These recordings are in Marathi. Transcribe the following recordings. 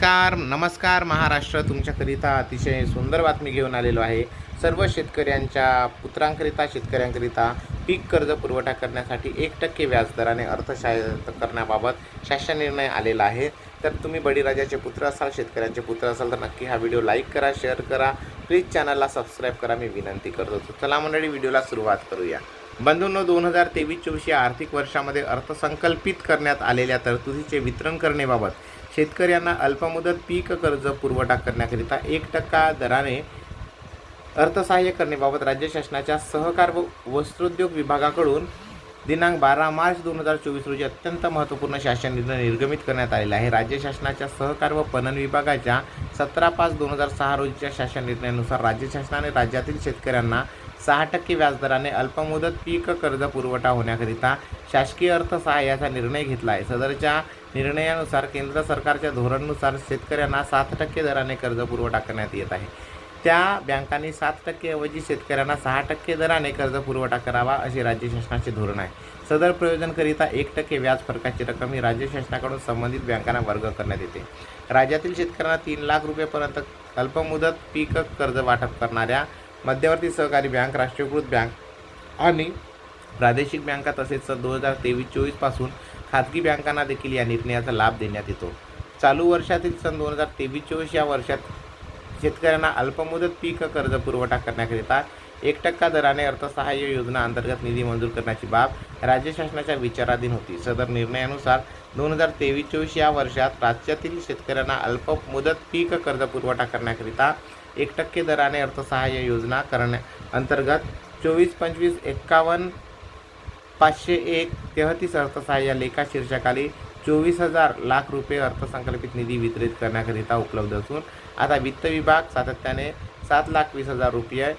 नमस्कार नमस्कार महाराष्ट्र. तुमच्याकरिता अतिशय सुंदर बातमी घेऊन आलेलो आहे. सर्व शेतकऱ्यांच्या पुत्रांकरिता शेतकऱ्यांकरिता पीक कर्ज पुरवठा करण्यासाठी एक टक्के व्याजदराने अर्थसहाय्य करण्याबाबत शासन निर्णय आलेला आहे. तर तुम्ही बळीराजाचे पुत्र असाल शेतकऱ्यांचे पुत्र असाल तर नक्की हा व्हिडिओ लाईक करा शेअर करा. प्लीज चॅनलला सबस्क्राईब करा. मी विनंती करतो. चला मंडळी व्हिडिओला सुरुवात करूया. बंधूंनो दोन हजार तेवीस चोवीस या आर्थिक वर्षामध्ये अर्थसंकल्पित करण्यात आलेल्या तरतुदीचे वितरण करण्याबाबत शेतकऱ्यांना अल्पमुदत पीक कर्ज पुरवठा करण्याकरिता एक टक्का दराने अर्थसहाय्य करण्याबाबत राज्य शासनाच्या सहकार व वस्त्रोद्योग विभागाकडून दिनांक बारा मार्च दोन हजार चोवीस रोजी अत्यंत महत्त्वपूर्ण शासन निर्णय निर्गमित करण्यात आलेला आहे. राज्य शासनाच्या सहकार व पणन विभागाच्या सतरा पाच दोन हजार सहा रोजीच्या शासन निर्णयानुसार राज्य शासनाने राज्यातील शेतकऱ्यांना सहा टक्के व्याजदराने अल्पमुदत पीक कर्ज पुरवठा होण्याकरिता शासकीय अर्थसहाय्याचा निर्णय घेतला आहे. सदरच्या निर्णयानुसार केंद्र सरकारच्या धोरणानुसार शेतकऱ्यांना सात टक्के दराने कर्ज पुरवठा करण्यात येत आहे. त्या बँकांनी सात टक्केऐवजी शेतकऱ्यांना सहा टक्के दराने कर्ज पुरवठा करावा असे राज्य शासनाचे धोरण आहे. सदर प्रयोजनकरिता एक टक्के व्याज फरकाची रक्कम ही राज्य शासनाकडून संबंधित बँकांना वर्ग करण्यात येते. राज्यातील शेतकऱ्यांना तीन लाख रुपयेपर्यंत अल्पमुदत पीक कर्ज वाटप करणाऱ्या मध्यवर्ती सहकारी बँक राष्ट्रीयकृत बँक आणि प्रादेशिक बँका तसेच दोन हजार तेवीस चोवीसपासून खाजगी बँकांना देखील या निर्णयाचा लाभ देण्यात येतो. चालू वर्षातील सन दोन हजार तेवीस चोवीस या वर्षात शेतकऱ्यांना अल्पमुदत पीक कर्ज पुरवठा करण्याकरिता एक टक्का दराने अर्थसहाय्य योजना अंतर्गत निधी मंजूर करण्याची बाब राज्य शासनाच्या विचाराधीन होती. सदर निर्णयानुसार दोन हजार तेवीस चोवीस या वर्षात राज्यातील शेतकऱ्यांना अल्पमुदत पीक कर्ज पुरवठा करण्याकरिता एक टक्के दराने अर्थसहाय्य योजना करण्या अंतर्गत चोवीस पंचवीस एक्कावन्न पाचशे एक तेहतीस अर्थसहाय्य लेखा शीर्षकाली चोवीस हजार लाख रुपये अर्थसंकल्पित निधी वितरित करण्याकरिता उपलब्ध असून आता वित्त विभाग सातत्याने सात लाख वीस हजार रुपये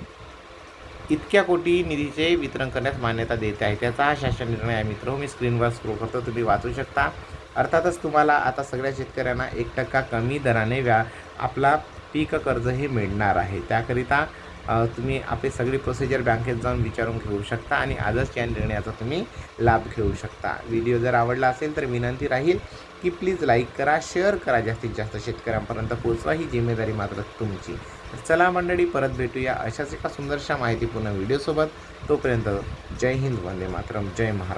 इतक्या कोटी निधीचे वितरण करण्यास मान्यता देते आहे. त्याचा हा शासन निर्णय आहे मित्र. मी स्क्रीनवर स्क्रोल करतो तुम्ही वाचू शकता. अर्थातच तुम्हाला आता सगळ्या शेतकऱ्यांना एक टक्का कमी दराने व्या आपला पीक कर्ज हे मिळणार आहे. त्याकरिता तुम्ही आपली सगळी प्रोसिजर बँकेत जाऊन विचारून घेऊ शकता आणि आजच या निर्णयाचा तुम्ही लाभ घेऊ शकता. व्हिडिओ जर आवडला असेल तर विनंती राहील की प्लीज लाईक करा शेअर करा जास्तीत जास्त शेतकऱ्यांपर्यंत पोहोचवा ही जिम्मेदारी मात्र तुमची. चला मंडळी परत भेटूया अशाच एका सुंदरशा माहितीपूर्ण व्हिडिओसोबत तोपर्यंत जय हिंद वंदे मातरम जय महाराष्ट्र.